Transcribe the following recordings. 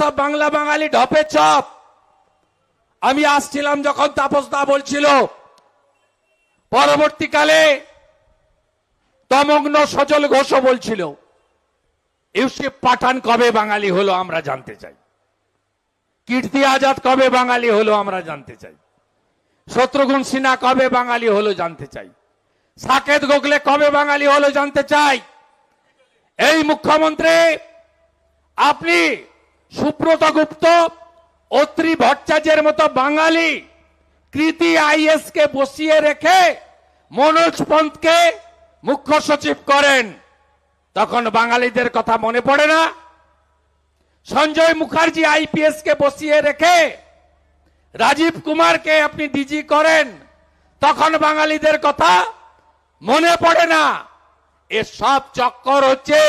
সব বাংলা বাঙালি ঢপে চপ। আমি আসছিলাম যখন তাপসদা বলছিল, পরবর্তীকালে তমগ্ন সজল ঘোষ বলছিল, ইউসুফ পাঠান কবে বাঙালি হলো আমরা জানতে চাই। কীর্তি আজাদ কবে বাঙালি হলো আমরা জানতে চাই। শত্রুঘ্ন সিনহা কবে বাঙালি হলো জানতে চাই। সাকেত গোখলে কবে বাঙালি হলো জানতে চাই। এই মুখ্যমন্ত্রী, আপনি সুব্রত গুপ্ত অত্রি ভট্টাচার্যের মতো বাঙালি কৃতি আইএস কে বসিয়ে রেখে মনোজ পন্থকে মুখ্য সচিব করেন। তখন বাঙালিদের কথা মনে পড়ে না। সঞ্জয় মুখার্জি আইপিএস কে বসিয়ে রেখে রাজীব কুমারকে আপনি ডিজি করেন, তখন বাঙালিদের কথা মনে পড়ে না। এ সব চক্কর হচ্ছে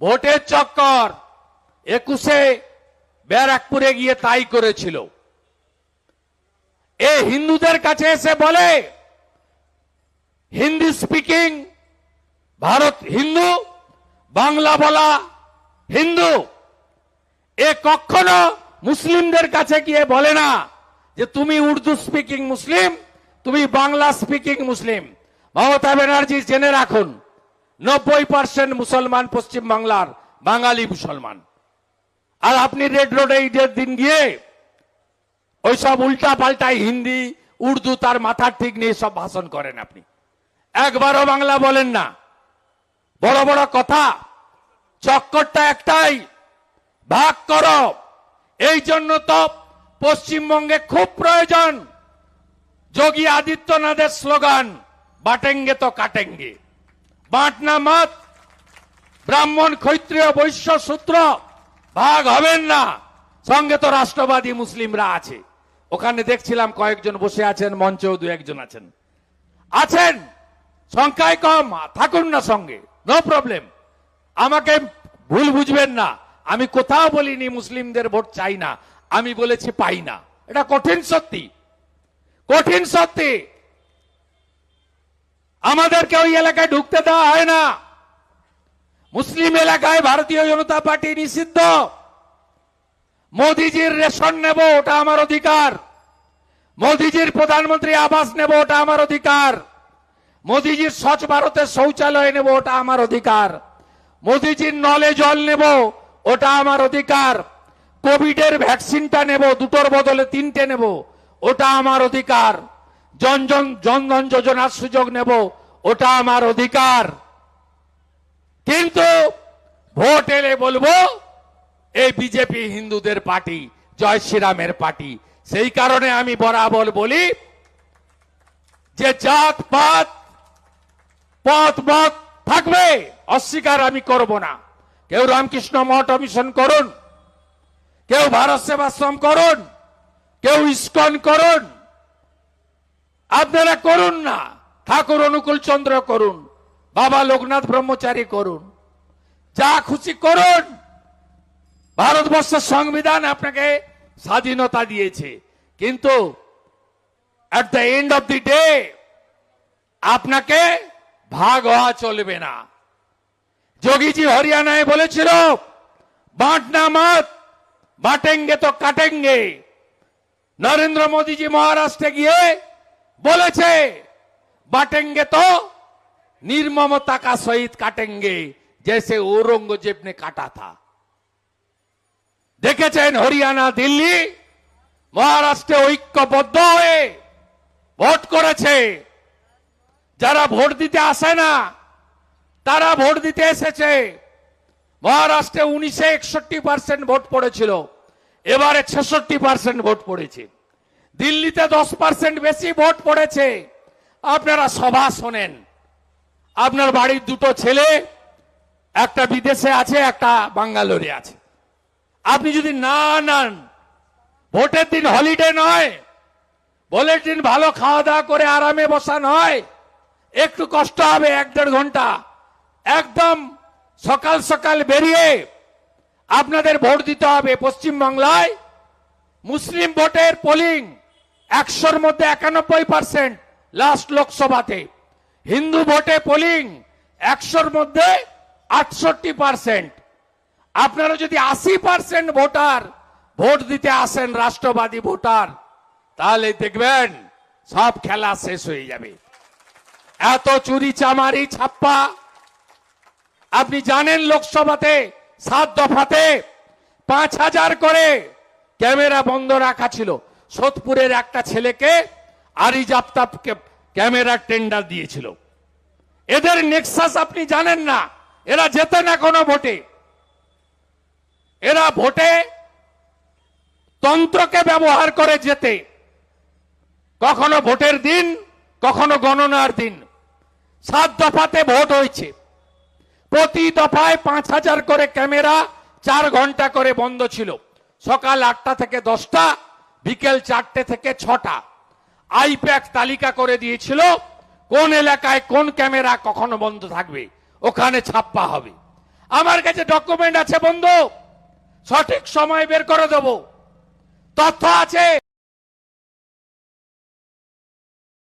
ভোটের চক্কর। একুশে ব্যারাকপুরে গিয়ে তাই করেছিল। এ হিন্দুদের কাছে এসে বলে, হিন্দি স্পিকিং ভারত হিন্দু, বাংলা বলা হিন্দু। এ কখনো মুসলিমদের কাছে গিয়ে বলে না যে তুমি উর্দু স্পিকিং মুসলিম, তুমি বাংলা স্পিকিং মুসলিম। মমতা ব্যানার্জি জেনে রাখুন, নব্বই পার্সেন্ট মুসলমান পশ্চিম বাংলার বাঙালি মুসলমান। আর আপনি রেড রোডে ঈদের দিন গিয়ে ওইসব উল্টা পাল্টাই হিন্দি, উর্দু তার মাথার ঠিক নিয়ে সব ভাষণ করেন আপনি। একবারও বাংলা বলেন না। বড় বড় কথা, চক্করটা একটাই, ভাগ কর। এই জন্য তো পশ্চিমবঙ্গে খুব প্রয়োজন। যোগী আদিত্যনাথের স্লোগান, বাটেঙ্গে তো কাটেঙ্গে। বাঁটনা মত, ব্রাহ্মণ ক্ষত্রিয় বৈশ্য সূত্র। ভাগ হবেন না। সঙ্গে তো রাষ্ট্রবাদী মুসলিমরা আছে। ওখানে দেখছিলাম কয়েকজন বসে আছেন, মঞ্চেও দু একজন আছেন। আছেন! সংখ্যায় কম, থাকুন না সঙ্গে নো প্রবলেম আমাকে ভুল বুঝবেন না। আমি কোথাও বলিনি মুসলিমদের ভোট চাই না, আমি বলেছি পাই না। এটা কঠিন সত্যি। কঠিন সত্যি। আমাদেরকে ওই এলাকায় ঢুকতে দেওয়া হয় না। মুসলিম এলাকায় ভারতীয় জনতা পার্টি নিষিদ্ধ। মোদিজির রেশন নেব, ওটা আমার অধিকার। মোদিজির প্রধানমন্ত্রী আবাস নেব, ওটা আমার অধিকার। মোদিজির স্বচ্ছ ভারতের শৌচালয় নেব, ওটা আমার অধিকার। মোদিজির নলে জল নেব, ওটা আমার অধিকার। কোভিডের ভ্যাকসিনটা নেব, দুটোর বদলে তিনটে নেব, ওটা আমার অধিকার। জনজন জনধন যোজনার সুযোগ নেব, ওটা আমার অধিকার। কিন্তু ভোট এলে বলব, এই বিজেপি হিন্দুদের পার্টি, জয় শ্রীরামের পার্টি। সেই কারণে আমি বরাবর বলি যে জাত পাত পথ মত থাকবে, অস্বীকার আমি করব না। কেউ রামকৃষ্ণ মঠ মিশন করুন, কেউ ভারত সেবাশ্রম করুন, কেউ ইস্কন করুন। আপনারা করুন না, ঠাকুর অনুকূল চন্দ্র করুন। বাবা লোকনাথ ব্রহ্মচারী করুন। যা খুশি করুন। ভারতবর্ষের সংবিধান আপনাকে স্বাধীনতা দিয়েছে। কিন্তু at the end of the day আপনাকে ভাগ হওয়া চলবে না। যোগীজি হরিয়ানায় বলেছিল, বাঁট না মাত, বাটেঙ্গে তো কাটেঙ্গে। নরেন্দ্র মোদীজি মহারাষ্ট্রে গিয়ে বলেছে, বাটেঙ্গে তো निर्ममता का सहित काटेंगे जैसे औरंगजेब ने काटा था দেখেছেন হরিয়ানা দিল্লি মহারাষ্ট্রে ঐক্যবদ্ধ হয়ে ভোট করেছে যারা ভোট দিতে আসে না তারা ভোট দিতে এসেছে মহারাষ্ট্রে উনিশে একষট্টি পার্সেন্ট ভোট পড়েছিল এবারে ছেষট্টি পার্সেন্ট ভোট পড়েছে দিল্লিতে দশ পার্সেন্ট বেশি ভোট পড়েছে আপনারা সভা শোনেন আপনার বাড়ির দুটো ছেলে, একটা বিদেশে আছে, একটা বাঙ্গালোরে আছে। আপনি যদি না নান, ভোটের দিন হলিডে নয় ভোটের দিন ভালো খাওয়া দাওয়া করে আরামে বসা নয়, একটু কষ্ট হবে এক দেড় ঘণ্টা। একদম সকাল সকাল বেরিয়ে আপনাদের ভোট দিতে হবে পশ্চিমবাংলায়। মুসলিম ভোটের পোলিং একশোর মধ্যে একানব্বই পার্সেন্ট লাস্ট লোকসভাতে। হিন্দু ভোটে পোলিং একশোর মধ্যে আটষট্টি পার্সেন্ট আপনারা যদি আশি পার্সেন্ট ভোটার ভোট দিতে আসেন, রাষ্ট্রবাদী ভোটার, তাহলে দেখবেন সব খেলা শেষ হয়ে যাবে। এত চুরি চামারি ছাপ্পা। আপনি জানেন লোকসভাতে সাত দফাতে পাঁচ হাজার করে ক্যামেরা বন্ধ রাখা ছিল। সোদপুরের একটা ছেলেকে আরিজ আফতাবকে ক্যামেরার টেন্ডার দিয়েছিল। এদের নেক্সাস আপনি জানেন না। এরা যেতে না কোনো ভোটে। এরা ভোটে তন্ত্রকে ব্যবহার করে যেতে। কখনো ভোটের দিন, কখনো গণনার দিন। সাত দফাতে ভোট হয়েছে। প্রতি দফায় পাঁচ হাজার করে ক্যামেরা চার ঘণ্টা করে বন্ধ ছিল। সকাল আটটা থেকে দশটা, বিকেল চারটে থেকে ছটা। আইপ্যাক তালিকা করে দিয়েছিল, কোন এলাকায় কোন ক্যামেরা কখনো বন্ধ থাকবে, ওখানে ছাপ্পা হবে। আমার কাছে ডকুমেন্ট আছে বন্ধু, সঠিক সময় বের করে দেব। তথ্য আছে